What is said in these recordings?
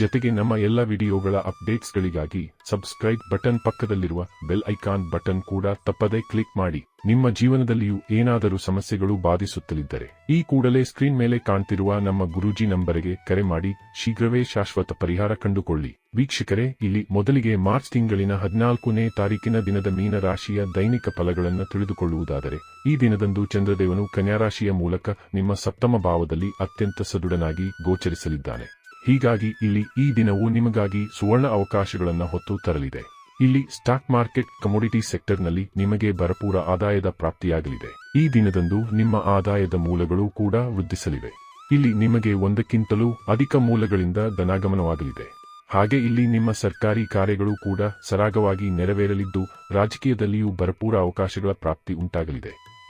ಜೊತೆಗೆ ನಮ್ಮ ಎಲ್ಲ ವಿಡಿಯೋಗಳ ಅಪ್ಡೇಟ್ಸ್ಗಳಿಗಾಗಿ ಸಬ್ಸ್ಕ್ರೈಬ್ ಬಟನ್ ಪಕ್ಕದಲ್ಲಿರುವ ಬೆಲ್ ಐಕಾನ್ ಬಟನ್ ಕೂಡ ತಪ್ಪದೇ ಕ್ಲಿಕ್ ಮಾಡಿ. ನಿಮ್ಮ ಜೀವನದಲ್ಲಿಯೂ ಏನಾದರೂ ಸಮಸ್ಯೆಗಳು ಬಾಧಿಸುತ್ತಲಿದ್ದರೆ ಈ ಕೂಡಲೇ ಸ್ಕ್ರೀನ್ ಮೇಲೆ ಕಾಣ್ತಿರುವ ನಮ್ಮ ಗುರೂಜಿ ನಂಬರಿಗೆ ಕರೆ ಮಾಡಿ ಶೀಘ್ರವೇ ಶಾಶ್ವತ ಪರಿಹಾರ ಕಂಡುಕೊಳ್ಳಿ. ವೀಕ್ಷಕರೇ, ಇಲ್ಲಿ ಮೊದಲಿಗೆ ಮಾರ್ಚ್ ತಿಂಗಳಿನ ಹದಿನಾಲ್ಕನೇ ತಾರೀಕಿನ ದಿನದ ಮೀನರಾಶಿಯ ದೈನಿಕ ಫಲಗಳನ್ನು ತಿಳಿದುಕೊಳ್ಳುವುದಾದರೆ, ಈ ದಿನದಂದು ಚಂದ್ರದೇವನು ಕನ್ಯಾರಾಶಿಯ ಮೂಲಕ ನಿಮ್ಮ ಸಪ್ತಮ ಭಾವದಲ್ಲಿ ಅತ್ಯಂತ ಸದೃಢನಾಗಿ ಗೋಚರಿಸಲಿದ್ದಾನೆ. ಹೀಗಾಗಿ ಇಲ್ಲಿ ಈ ದಿನವು ನಿಮಗಾಗಿ ಸುವರ್ಣ ಅವಕಾಶಗಳನ್ನು ಹೊತ್ತು ತರಲಿದೆ. ಇಲ್ಲಿ ಸ್ಟಾಕ್ ಮಾರ್ಕೆಟ್ ಕಮೋಡಿಟಿ ಸೆಕ್ಟರ್ನಲ್ಲಿ ನಿಮಗೆ ಭರಪೂರ ಆದಾಯದ ಪ್ರಾಪ್ತಿಯಾಗಲಿದೆ. ಈ ದಿನದಂದು ನಿಮ್ಮ ಆದಾಯದ ಮೂಲಗಳು ಕೂಡ ವೃದ್ಧಿಸಲಿವೆ. ಇಲ್ಲಿ ನಿಮಗೆ ಒಂದಕ್ಕಿಂತಲೂ ಅಧಿಕ ಮೂಲಗಳಿಂದ ಧನಾಗಮನವಾಗಲಿದೆ. ಹಾಗೆ ಇಲ್ಲಿ ನಿಮ್ಮ ಸರ್ಕಾರಿ ಕಾರ್ಯಗಳು ಕೂಡ ಸರಾಗವಾಗಿ ನೆರವೇರಲಿದ್ದು, ರಾಜಕೀಯದಲ್ಲಿಯೂ ಭರಪೂರ ಅವಕಾಶಗಳ ಪ್ರಾಪ್ತಿ ಉಂಟಾಗಲಿದೆ.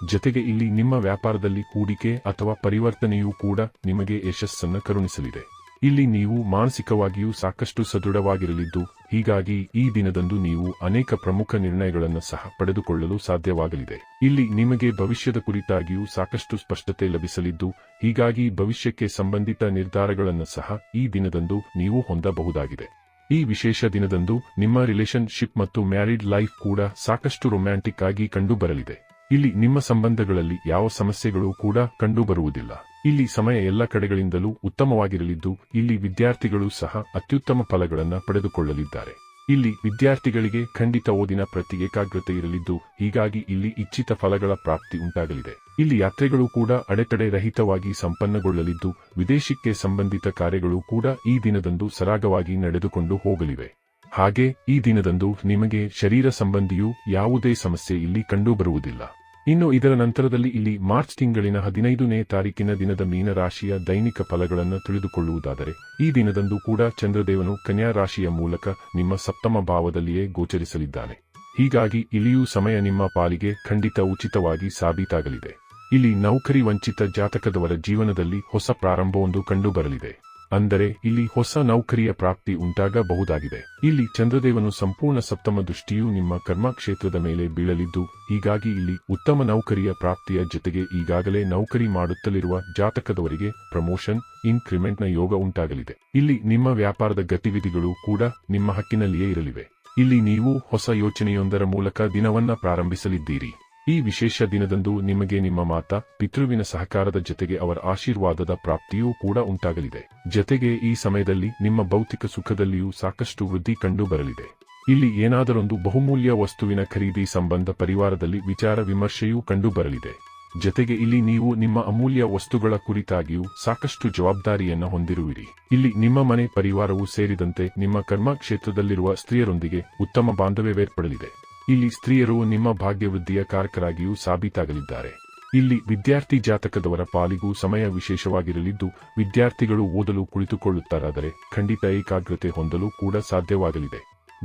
ಜತೆಗೆ ಇಲ್ಲಿ ನಿಮ್ಮ ವ್ಯಾಪಾರದಲ್ಲಿ ಹೂಡಿಕೆ ಅಥವಾ ಪರಿವರ್ತನೆಯೂ ಕೂಡ ನಿಮಗೆ ಯಶಸ್ಸನ್ನು ಕರುಣಿಸಲಿದೆ. ಇಲ್ಲಿ ನೀವು ಮಾನಸಿಕವಾಗಿಯೂ ಸಾಕಷ್ಟು ಸದೃಢವಾಗಿರಲಿದ್ದು, ಹೀಗಾಗಿ ಈ ದಿನದಂದು ನೀವು ಅನೇಕ ಪ್ರಮುಖ ನಿರ್ಣಯಗಳನ್ನು ಸಹ ಪಡೆದುಕೊಳ್ಳಲು ಸಾಧ್ಯವಾಗಲಿದೆ. ಇಲ್ಲಿ ನಿಮಗೆ ಭವಿಷ್ಯದ ಕುರಿತಾಗಿಯೂ ಸಾಕಷ್ಟು ಸ್ಪಷ್ಟತೆ ಲಭಿಸಲಿದ್ದು, ಹೀಗಾಗಿ ಭವಿಷ್ಯಕ್ಕೆ ಸಂಬಂಧಿತ ನಿರ್ಧಾರಗಳನ್ನು ಸಹ ಈ ದಿನದಂದು ನೀವು ಹೊಂದಬಹುದಾಗಿದೆ. ಈ ವಿಶೇಷ ದಿನದಂದು ನಿಮ್ಮ ರಿಲೇಶನ್ಶಿಪ್ ಮತ್ತು ಮ್ಯಾರಿಡ್ ಲೈಫ್ ಕೂಡ ಸಾಕಷ್ಟು ರೊಮ್ಯಾಂಟಿಕ್ ಆಗಿ ಕಂಡುಬರಲಿದೆ. ಇಲ್ಲಿ ನಿಮ್ಮ ಸಂಬಂಧಗಳಲ್ಲಿ ಯಾವ ಸಮಸ್ಯೆಗಳು ಕೂಡ ಕಂಡುಬರುವುದಿಲ್ಲ. ಇಲ್ಲಿ ಸಮಯ ಎಲ್ಲ ಕಡೆಗಳಿಂದಲೂ ಉತ್ತಮವಾಗಿರಲಿದ್ದು, ಇಲ್ಲಿ ವಿದ್ಯಾರ್ಥಿಗಳು ಸಹ ಅತ್ಯುತ್ತಮ ಫಲಗಳನ್ನು ಪಡೆದುಕೊಳ್ಳಲಿದ್ದಾರೆ. ಇಲ್ಲಿ ವಿದ್ಯಾರ್ಥಿಗಳಿಗೆ ಖಂಡಿತ ಓದಿನ ಪ್ರತಿ ಏಕಾಗ್ರತೆ ಇರಲಿದ್ದು, ಹೀಗಾಗಿ ಇಲ್ಲಿ ಇಚ್ಛಿತ ಫಲಗಳ ಪ್ರಾಪ್ತಿ ಉಂಟಾಗಲಿದೆ. ಇಲ್ಲಿ ಯಾತ್ರೆಗಳು ಕೂಡ ಅಡೆತಡೆ ರಹಿತವಾಗಿ ಸಂಪನ್ನಗೊಳ್ಳಲಿದ್ದು, ವಿದೇಶಕ್ಕೆ ಸಂಬಂಧಿತ ಕಾರ್ಯಗಳು ಕೂಡ ಈ ದಿನದಂದು ಸರಾಗವಾಗಿ ನಡೆದುಕೊಂಡು ಹೋಗಲಿವೆ. ಹಾಗೆ ಈ ದಿನದಂದು ನಿಮಗೆ ಶರೀರ ಸಂಬಂಧಿಯೂ ಯಾವುದೇ ಸಮಸ್ಯೆ ಇಲ್ಲಿ ಕಂಡುಬರುವುದಿಲ್ಲ. ಇನ್ನು ಇದರ ನಂತರದಲ್ಲಿ ಇಲ್ಲಿ ಮಾರ್ಚ್ ತಿಂಗಳಿನ ಹದಿನೈದನೇ ತಾರೀಕಿನ ದಿನದ ಮೀನರಾಶಿಯ ದೈನಿಕ ಫಲಗಳನ್ನು ತಿಳಿದುಕೊಳ್ಳುವುದಾದರೆ, ಈ ದಿನದಂದು ಕೂಡ ಚಂದ್ರದೇವನು ಕನ್ಯಾ ರಾಶಿಯ ಮೂಲಕ ನಿಮ್ಮ ಸಪ್ತಮ ಭಾವದಲ್ಲಿಯೇ ಗೋಚರಿಸಲಿದ್ದಾನೆ. ಹೀಗಾಗಿ ಇಲ್ಲಿಯೂ ಸಮಯ ನಿಮ್ಮ ಪಾಲಿಗೆ ಖಂಡಿತ ಉಚಿತವಾಗಿ ಸಾಬೀತಾಗಲಿದೆ. ಇಲ್ಲಿ ನೌಕರಿ ವಂಚಿತ ಜಾತಕದವರ ಜೀವನದಲ್ಲಿ ಹೊಸ ಪ್ರಾರಂಭವೊಂದು ಕಂಡುಬರಲಿದೆ. ಅಂದರೆ ಇಲ್ಲಿ ಹೊಸ ನೌಕರಿಯ ಪ್ರಾಪ್ತಿ ಉಂಟಾಗಬಹುದಾಗಿದೆ. ಇಲ್ಲಿ ಚಂದ್ರದೇವನು ಸಂಪೂರ್ಣ ಸಪ್ತಮ ದೃಷ್ಟಿಯು ನಿಮ್ಮ ಕರ್ಮಕ್ಷೇತ್ರದ ಮೇಲೆ ಬೀಳಲಿದ್ದು, ಹೀಗಾಗಿ ಇಲ್ಲಿ ಉತ್ತಮ ನೌಕರಿಯ ಪ್ರಾಪ್ತಿಯ ಜೊತೆಗೆ ಈಗಾಗಲೇ ನೌಕರಿ ಮಾಡುತ್ತಲಿರುವ ಜಾತಕದವರಿಗೆ ಪ್ರಮೋಷನ್, ಇನ್ಕ್ರಿಮೆಂಟ್ನ ಯೋಗ ಉಂಟಾಗಲಿದೆ. ಇಲ್ಲಿ ನಿಮ್ಮ ವ್ಯಾಪಾರದ ಗತಿವಿಧಿಗಳು ಕೂಡ ನಿಮ್ಮ ಹಕ್ಕಿನಲ್ಲಿಯೇ ಇರಲಿವೆ. ಇಲ್ಲಿ ನೀವು ಹೊಸ ಯೋಚನೆಯೊಂದರ ಮೂಲಕ ದಿನವನ್ನ ಪ್ರಾರಂಭಿಸಲಿದ್ದೀರಿ. ಈ ವಿಶೇಷ ದಿನದಂದು ನಿಮಗೆ ನಿಮ್ಮ ಮಾತಾ, ಪಿತೃವಿನ ಸಹಕಾರದ ಜೊತೆಗೆ ಅವರ ಆಶೀರ್ವಾದದ ಪ್ರಾಪ್ತಿಯೂ ಕೂಡ ಉಂಟಾಗಲಿದೆ. ಜತೆಗೆ ಈ ಸಮಯದಲ್ಲಿ ನಿಮ್ಮ ಭೌತಿಕ ಸುಖದಲ್ಲಿಯೂ ಸಾಕಷ್ಟು ವೃದ್ಧಿ ಕಂಡು ಬರಲಿದೆ ಇಲ್ಲಿ ಏನಾದರೊಂದು ಬಹುಮೂಲ್ಯ ವಸ್ತುವಿನ ಖರೀದಿ ಸಂಬಂಧ ಪರಿವಾರದಲ್ಲಿ ವಿಚಾರ ವಿಮರ್ಶೆಯೂ ಕಂಡು ಬರಲಿದೆ ಜತೆಗೆ ಇಲ್ಲಿ ನೀವು ನಿಮ್ಮ ಅಮೂಲ್ಯ ವಸ್ತುಗಳ ಕುರಿತಾಗಿಯೂ ಸಾಕಷ್ಟು ಜವಾಬ್ದಾರಿಯನ್ನು ಹೊಂದಿರುವಿರಿ. ಇಲ್ಲಿ ನಿಮ್ಮ ಮನೆ ಪರಿವಾರವೂ ಸೇರಿದಂತೆ ನಿಮ್ಮ ಕರ್ಮ ಕ್ಷೇತ್ರದಲ್ಲಿರುವ ಸ್ತ್ರೀಯರೊಂದಿಗೆ ಉತ್ತಮ ಬಾಂಧವ್ಯವೇರ್ಪಡಲಿದೆ. ಇಲ್ಲಿ ಸ್ತ್ರೀಯರು ನಿಮ್ಮ ಭಾಗ್ಯವೃದ್ಧಿಯ ಕಾರಕರಾಗಿಯೂ ಸಾಬೀತಾಗಲಿದ್ದಾರೆ. ಇಲ್ಲಿ ವಿದ್ಯಾರ್ಥಿ ಜಾತಕದವರ ಪಾಲಿಗೂ ಸಮಯ ವಿಶೇಷವಾಗಿರಲಿದ್ದು, ವಿದ್ಯಾರ್ಥಿಗಳು ಓದಲು ಕುಳಿತುಕೊಳ್ಳುತ್ತಾರಾದರೆ ಖಂಡಿತ ಏಕಾಗ್ರತೆ ಹೊಂದಲು ಕೂಡ ಸಾಧ್ಯವಾಗಲಿದೆ.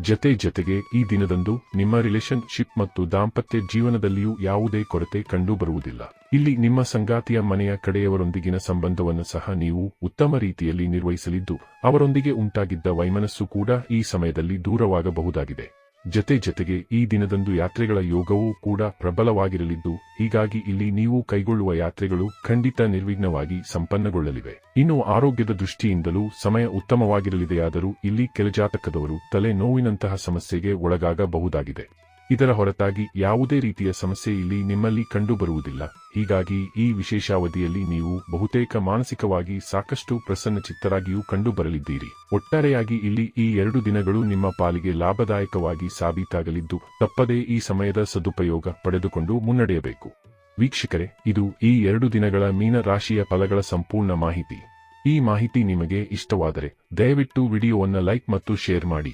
ಜತೆ ಜತೆಗೆ ಈ ದಿನದಂದು ನಿಮ್ಮ ರಿಲೇಶನ್ಶಿಪ್ ಮತ್ತು ದಾಂಪತ್ಯ ಜೀವನದಲ್ಲಿಯೂ ಯಾವುದೇ ಕೊರತೆ ಕಂಡುಬರುವುದಿಲ್ಲ. ಇಲ್ಲಿ ನಿಮ್ಮ ಸಂಗಾತಿಯ ಮನೆಯ ಕಡೆಯವರೊಂದಿಗಿನ ಸಂಬಂಧವನ್ನು ಸಹ ನೀವು ಉತ್ತಮ ರೀತಿಯಲ್ಲಿ ನಿರ್ವಹಿಸಲಿದ್ದು, ಅವರೊಂದಿಗೆ ಉಂಟಾಗಿದ್ದ ವೈಮನಸ್ಸು ಕೂಡ ಈ ಸಮಯದಲ್ಲಿ ದೂರವಾಗಬಹುದಾಗಿದೆ. ಜತೆ ಜತೆಗೆ ಈ ದಿನದಂದು ಯಾತ್ರೆಗಳ ಯೋಗವೂ ಕೂಡ ಪ್ರಬಲವಾಗಿರಲಿದ್ದು, ಹೀಗಾಗಿ ಇಲ್ಲಿ ನೀವು ಕೈಗೊಳ್ಳುವ ಯಾತ್ರೆಗಳು ಖಂಡಿತ ನಿರ್ವಿಘ್ನವಾಗಿ ಸಂಪನ್ನಗೊಳ್ಳಲಿವೆ. ಇನ್ನು ಆರೋಗ್ಯದ ದೃಷ್ಟಿಯಿಂದಲೂ ಸಮಯ ಉತ್ತಮವಾಗಿರಲಿದೆಯಾದರೂ ಇಲ್ಲಿ ಕೆಲಜಾತಕದವರು ತಲೆ ನೋವಿನಂತಹ ಸಮಸ್ಯೆಗೆ ಒಳಗಾಗಬಹುದಾಗಿದೆ. ಇದರ ಹೊರತಾಗಿ ಯಾವುದೇ ರೀತಿಯ ಸಮಸ್ಯೆ ಇಲ್ಲಿ ನಿಮ್ಮಲ್ಲಿ ಕಂಡುಬರುವುದಿಲ್ಲ. ಹೀಗಾಗಿ ಈ ವಿಶೇಷಾವಧಿಯಲ್ಲಿ ನೀವು ಬಹುತೇಕ ಮಾನಸಿಕವಾಗಿ ಸಾಕಷ್ಟು ಪ್ರಸನ್ನಚಿತ್ತರಾಗಿಯೂ ಕಂಡುಬರಲಿದ್ದೀರಿ. ಒಟ್ಟಾರೆಯಾಗಿ ಇಲ್ಲಿ ಈ ಎರಡು ದಿನಗಳು ನಿಮ್ಮ ಪಾಲಿಗೆ ಲಾಭದಾಯಕವಾಗಿ ಸಾಬೀತಾಗಲಿದ್ದು, ತಪ್ಪದೇ ಈ ಸಮಯದ ಸದುಪಯೋಗ ಪಡೆದುಕೊಂಡು ಮುನ್ನಡೆಯಬೇಕು. ವೀಕ್ಷಕರೇ, ಇದು ಈ ಎರಡು ದಿನಗಳ ಮೀನ ರಾಶಿಯ ಫಲಗಳ ಸಂಪೂರ್ಣ ಮಾಹಿತಿ. ಈ ಮಾಹಿತಿ ನಿಮಗೆ ಇಷ್ಟವಾದರೆ ದಯವಿಟ್ಟು ವಿಡಿಯೋವನ್ನು ಲೈಕ್ ಮತ್ತು ಶೇರ್ ಮಾಡಿ.